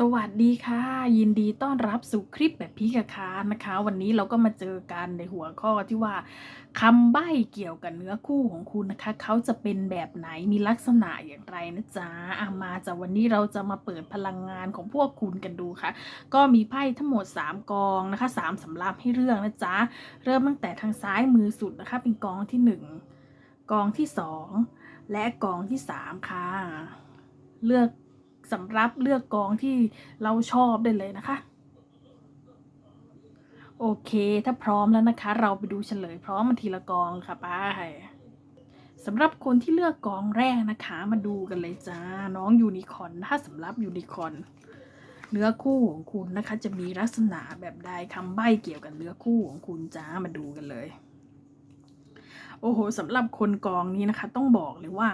สวัสดีค่ะ ยินดีต้อนรับสู่คลิปแบบพี่กะคานะคะ วันนี้เราก็มาเจอกันในหัวข้อที่ว่าคำใบ้เกี่ยวกับเนื้อคู่ของคุณนะคะ เขาจะเป็นแบบไหนมีลักษณะอย่างไรนะจ๊ะอามาจากวันนี้เราจะมาเปิดพลังงานของพวกคุณกันดูค่ะ ก็มีไพ่ทั้งหมด 3 กองนะคะ3สำรับให้เลือกนะจ๊ะเริ่มตั้งแต่ทางซ้ายมือสุดนะคะ เป็นกองที่ 1 กองที่ 2 และกองที่ 3 ค่ะ เลือก สำหรับเลือกกองที่เราชอบได้เลยนะคะ โอเค ถ้าพร้อมแล้วนะคะ เราไปดูเฉลยพร้อมมันทีละกองค่ะป้ายสำหรับคนที่เลือกกองแรกนะคะ มาดูกันเลยจ้า น้องยูนิคอนถ้าสำหรับยูนิคอนเนื้อคู่ของคุณนะคะ จะมีลักษณะแบบใดคำใบ้เกี่ยวกับเนื้อคู่ของคุณจ้ามาดูกันเลย โอ้โหสำหรับคนกองนี้นะคะ ต้องบอกเลยว่า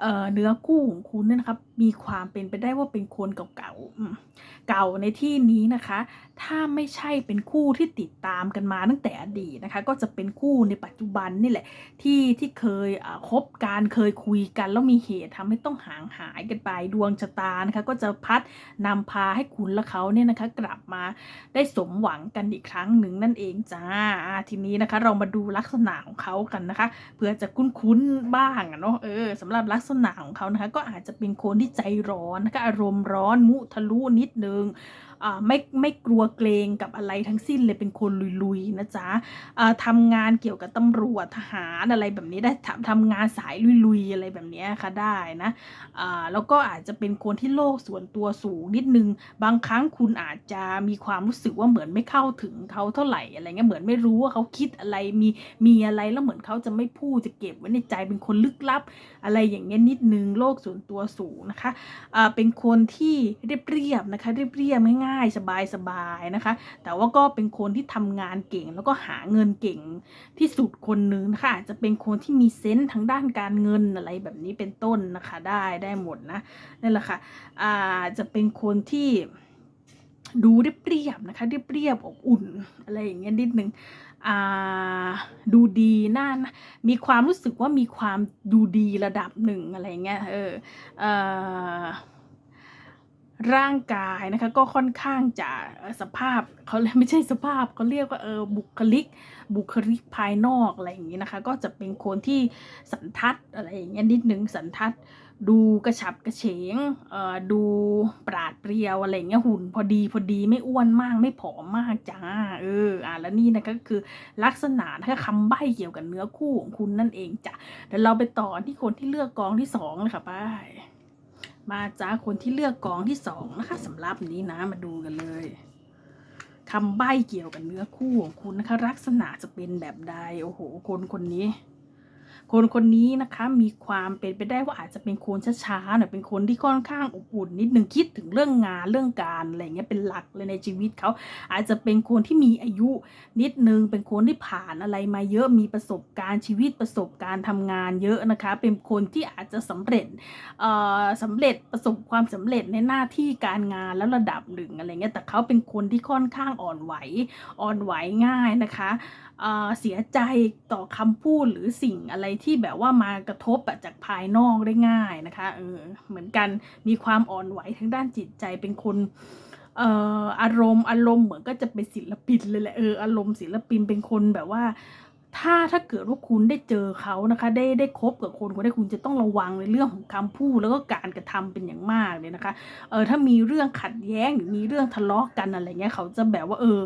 เเนื้อคู่ของคุณเนี่ยนะครับมีความเป็นไปได้ว่าเป็นคนเก่าๆเก่าในที่นี้นะคะ ถ้าไม่ใช่เป็นคู่ที่ติดตามกันมาตั้งแต่อดีตนะคะ ก็จะเป็นคู่ในปัจจุบันนี่แหละ ที่ที่เคยคบกันเคยคุยกันแล้วมีเหตุทำให้ต้องห่างหายกันไปดวงชะตานะคะ ก็จะพัดนำพาให้คุณและเขาเนี่ยนะคะ กลับมาได้สมหวังกันอีกครั้งหนึ่งนั่นเองจ้าทีนี้นะคะ เรามาดูลักษณะของเขากันนะคะเพื่อจะคุ้นๆบ้างเนาะเออสำหรับลักษณะของเขานะคะ ก็อาจจะเป็นคนที่ใจร้อนนะคะอารมณ์ร้อนมุทะลุนิดนึงอ่าไม่ไม่กลัวเกรงกับอะไรทั้งสิ้นเลยเป็นคนลุยๆนะจ๊ะอ่าทำงานเกี่ยวกับตำรวจทหารอะไรแบบนี้ได้ทำทำงานสายลุยๆอะไรแบบนี้ค่ะได้นะแล้วก็อาจจะเป็นคนที่โลกส่วนตัวสูงนิดนึง บางครั้งคุณอาจจะมีความรู้สึกว่าเหมือนไม่เข้าถึงเขาเท่าไหร่อะไรเงี้ยเหมือนไม่รู้ว่าเขาคิดอะไรมีมีอะไรแล้วเหมือนเขาจะไม่พูดจะเก็บไว้ในใจเป็นคนลึกลับอะไรอย่างเงี้ยนิดนึงโลกส่วนตัวสูงนะคะอ่าเป็นคนที่เรียบเรียบนะคะเรียบเรียบง่ายๆ สบายๆนะคะ แต่ว่าก็เป็นคนที่ทำงานเก่งแล้วก็หาเงินเก่งที่สุดคนนึงนะคะอาจจะเป็นคนที่มีเซนส์ทางด้านการเงินอะไรแบบนี้เป็นต้นนะคะได้ได้หมดนะนั่นแหละค่ะอ่าจะเป็นคนที่ดูเรียบเรียบนะคะเรียบเรียบอบอุ่นอะไรอย่างเงี้ยนิดนึงอ่า ดูดีน่านมีความรู้สึกว่ามีความดูดีระดับหนึ่งอะไรเงี้ยเออเออ ร่างกายนะคะก็ค่อนข้างจะสภาพเขาเรียกไม่ใช่สภาพเขาเรียกว่าเออบุคลิก บุคลิกภายนอกอะไรอย่างงี้นะคะ ก็จะเป็นคนที่สันทัดอะไรอย่างเงี้ยนิดนึงสันทัดดูกระฉับกระเฉงเอ่อดูปราดเปรียวอะไรเงี้ยหุ่นพอดีพอดีไม่อ้วนมากไม่ผอมมากจ้าเอออะแล้วนี่นะก็คือลักษณะถ้าคำใบ้เกี่ยวกับเนื้อคู่ของคุณนั่นเองจ้ะเดี๋ยวเราไปต่อที่คนที่เลือกกองที่สองเลยค่ะป้าย มาจ้าคนที่เลือกกองที่สองนะคะสำหรับนี้นะมาดูกันเลยคำใบ้เกี่ยวกับเนื้อคู่ของคุณนะคะ ลักษณะจะเป็นแบบใดโอ้โห คนคนนี้ คนคนนี้นะคะมีความเป็นไปได้ว่าอาจจะเป็นคนช้าๆหน่อยเป็นคนที่ค่อนข้างอบอุ่นนิดนึงคิดถึงเรื่องงานเรื่องการอะไรเงี้ยเป็นหลักเลยในชีวิตเขาอาจจะเป็นคนที่มีอายุนิดนึงเป็นคนที่ผ่านอะไรมาเยอะมีประสบการณ์ชีวิตประสบการณ์ทำงานเยอะนะคะ เป็นคนที่อาจจะสำเร็จเอ่อสำเร็จประสบความสำเร็จในหน้าที่การงานแล้วระดับหนึ่งอะไรเงี้ยแต่เขาเป็นคนที่ค่อนข้างอ่อนไหวอ่อนไหวง่ายนะคะ เสียใจต่อคำพูดหรือสิ่งอะไรที่แบบว่ามากระทบจากภายนอกได้ง่ายนะคะเออเหมือนกันมีความอ่อนไหวทางด้านจิตใจเป็นคนเอ่ออารมณ์อารมณ์เหมือนก็จะเป็นศิลปินเลยแหละเอออารมณ์ศิลปินเป็นคนแบบว่า ถ้าถ้าเกิดว่าคุณได้เจอเขานะคะ ได้ได้คบกับคนคนได้คุณจะต้องระวังในเรื่องของคำพูดแล้วก็การกระทำเป็นอย่างมากเลยนะคะเออถ้ามีเรื่องขัดแย้งหรือมีเรื่องทะเลาะกันอะไรเงี้ยเขาจะแบบว่าเออ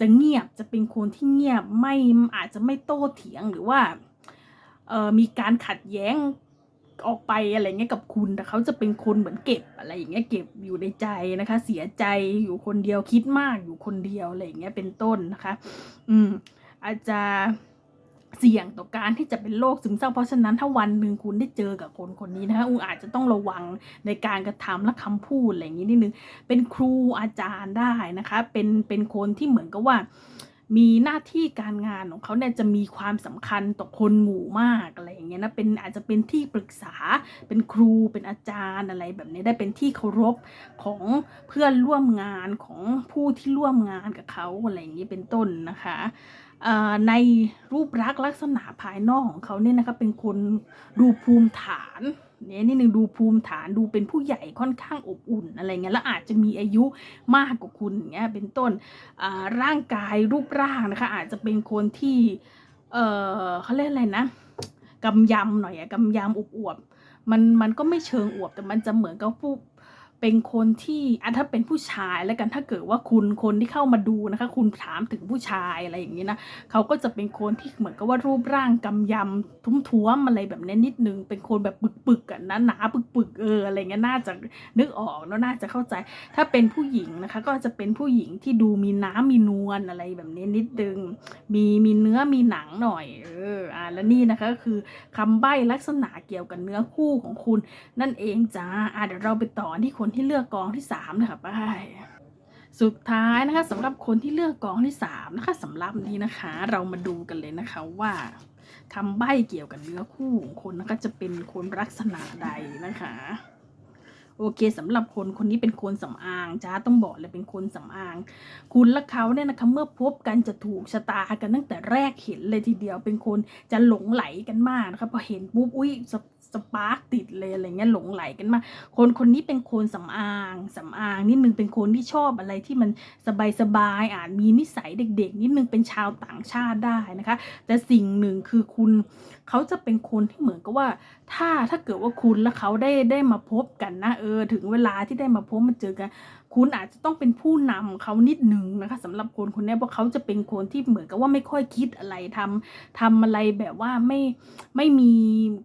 จะเงียบจะเป็นคนที่เงียบไม่อาจจะไม่โต้เถียงหรือว่าเออมีการขัดแย้งออกไปอะไรเงี้ยกับคุณแต่เขาจะเป็นคนเหมือนเก็บอะไรอย่างเงี้ยเก็บอยู่ในใจนะคะ เสียใจอยู่คนเดียวคิดมากอยู่คนเดียวอะไรอย่างเงี้ยเป็นต้นนะคะ อืมอาจจะ เสี่ยงต่อการที่จะเป็นโรคซึมเศร้าเพราะฉะนั้นถ้าวันหนึ่งคุณได้เจอกับคนคนนี้นะคะอุงอาจจะต้องระวังในการกระทำและคำพูดอะไรอย่างนี้นิดนึงเป็นครูอาจารย์ได้นะคะเป็นเป็นคนที่เหมือนกับว่ามีหน้าที่การงานของเขาเนี่ยจะมีความสำคัญต่อคนหมู่มากอะไรอย่างเงี้ยนะเป็นอาจจะเป็นที่ปรึกษาเป็นครูเป็นอาจารย์อะไรแบบนี้ได้เป็นที่เคารพของเพื่อนร่วมงานของผู้ที่ร่วมงานกับเขาอะไรอย่างนี้เป็นต้นนะคะ ในรูปลักษณ์ลักษณะภายนอกของเขาเนี่ยนะคะเป็นคนดูภูมิฐานเนี่ยนิดนึงดูภูมิฐานดูเป็นผู้ใหญ่ค่อนข้างอบอุ่นอะไรเงี้ยแล้วอาจจะมีอายุมากกว่าคุณเงี้ยเป็นต้นร่างกายรูปร่างนะคะอาจจะเป็นคนที่เออเขาเรียกอะไรนะกำยำหน่อยอะกำยำอวบๆมันมันก็ไม่เชิงอวบแต่มันจะเหมือนกับผู้ เป็นคนที่อะถ้าเป็นผู้ชายแล้วกันถ้าเกิดว่าคุณคนที่เข้ามาดูนะคะ คุณถามถึงผู้ชายอะไรอย่างนี้นะเขาก็จะเป็นคนที่เหมือนกับว่ารูปร่างกำยำทุ้มๆอะไรแบบนี้นิดนึง เป็นคนแบบปึกๆอะนะหนาปึกๆเอออะไรเงี้ยน่าจะนึกออกแล้วน่าจะเข้าใจ ถ้าเป็นผู้หญิงนะคะ ก็จะเป็นผู้หญิงที่ดูมีน้ำมีนวลอะไรแบบนี้นิดนึง มีมีเนื้อมีหนังหน่อยเอออ่าแล้วนี่นะคะก็คือคำใบ้ลักษณะเกี่ยวกับเนื้อคู่ของคุณ นั่นเองจ้าอ่าเดี๋ยวเราไปต่อที่คนที่เลือกกองที่สามนะคะไปสุดท้ายนะคะสำหรับคนที่เลือกกองที่สามนะคะสำหรับนี้นะคะ เรามาดูกันเลยนะคะว่าคำใบ้เกี่ยวกับเนื้อคู่ของคนนะคะจะเป็นคนลักษณะใดนะคะ โอเคสำหรับคนคนนี้เป็นคนสำอางจ้าต้องบอกเลยเป็นคนสำอาง คุณและเขาเนี่ยนะคะเมื่อพบกันจะถูกชะตากันตั้งแต่แรกเห็นเลยทีเดียวเป็นคนจะหลงไหลกันมากนะคะพอเห็นปุ๊บอุ้ย สปาร์กติดเลยอะไรเงี้ยหลงไหลกันมา คนคนนี้เป็นคนสำอางสำอางนิดนึงเป็นคนที่ชอบอะไรที่มันสบายสบายๆอาจมีนิสัยเด็ก ๆ นิดนึงเป็นชาวต่างชาติได้นะคะ แต่สิ่งหนึ่งคือคุณเขาจะเป็นคนที่เหมือนกับว่า ถ้าถ้าเกิดว่าคุณและเขาได้ได้มาพบกันนะเออถึงเวลาที่ได้มาพบมาเจอกัน คุณอาจจะต้องเป็นผู้นำเขานิดหนึ่งนะคะสำหรับคนคนนี้เพราะเขาจะเป็นคนที่เหมือนกับว่าไม่ค่อยคิดอะไรทำทำอะไรแบบว่าไม่ไม่มี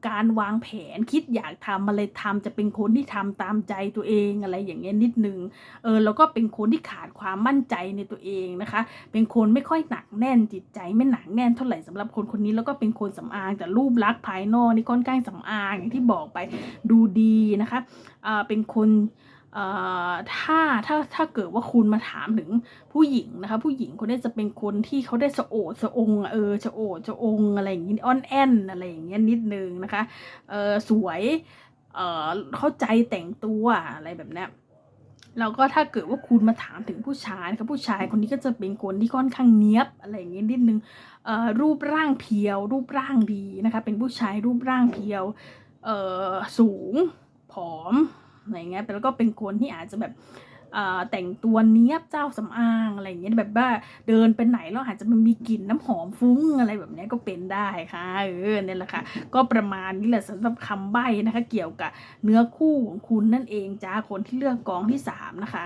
การวางแผนคิดอยากทำอะไรทำจะเป็นคนที่ทำตามใจตัวเองอะไรอย่างเงี้ยนิดหนึ่งเออแล้วก็เป็นคนที่ขาดความมั่นใจในตัวเองนะคะ เป็นคนไม่ค่อยหนักแน่นจิตใจไม่หนักแน่นเท่าไหร่สำหรับคนคนนี้แล้วก็เป็นคนสำอางแต่รูปลักษณ์ภายนอกนี่ค่อนข้างสำอางอย่างที่บอกไปดูดีนะคะอ่าเป็นคน ถ้าถ้าถ้าเกิดว่าคุณมาถามถึงผู้หญิงนะคะ ผู้หญิงคนนี้จะเป็นคนที่เขาได้สะโอดสะองเออสะโอดสะองอะไรอย่างงี้อ่อนแอนอะไรอย่างเงี้ยนิดนึงนะคะเออสวยเออเข้าใจแต่งตัวอะไรแบบนี้แล้วก็ถ้าเกิดว่าคุณมาถามถึงผู้ชายนะคะผู้ชายคนนี้ก็จะเป็นคนที่ค่อนข้างเนี้ยบอะไรอย่างเงี้ยนิดนึงเอ่อรูปร่างเพียว รูปร่างดีนะคะ เป็นผู้ชายรูปร่างเพียวเอ่อสูงผอม อะไรเงี้ยแล้วก็เป็นคนที่อาจจะแบบแต่งตัวเนี้ยบเจ้าสำอางอะไรอย่างเงี้ยแบบว่าเดินไปไหนแล้วอาจจะมันมีกลิ่นน้ำหอมฟุ้งอะไรแบบนี้ก็เป็นได้ค่ะเออเนี่ยแหละค่ะก็ประมาณนี้แหละสำหรับคำใบ้นะคะ เกี่ยวกับเนื้อคู่ของคุณนั่นเองจ้าคนที่เลือกกองที่สามนะคะ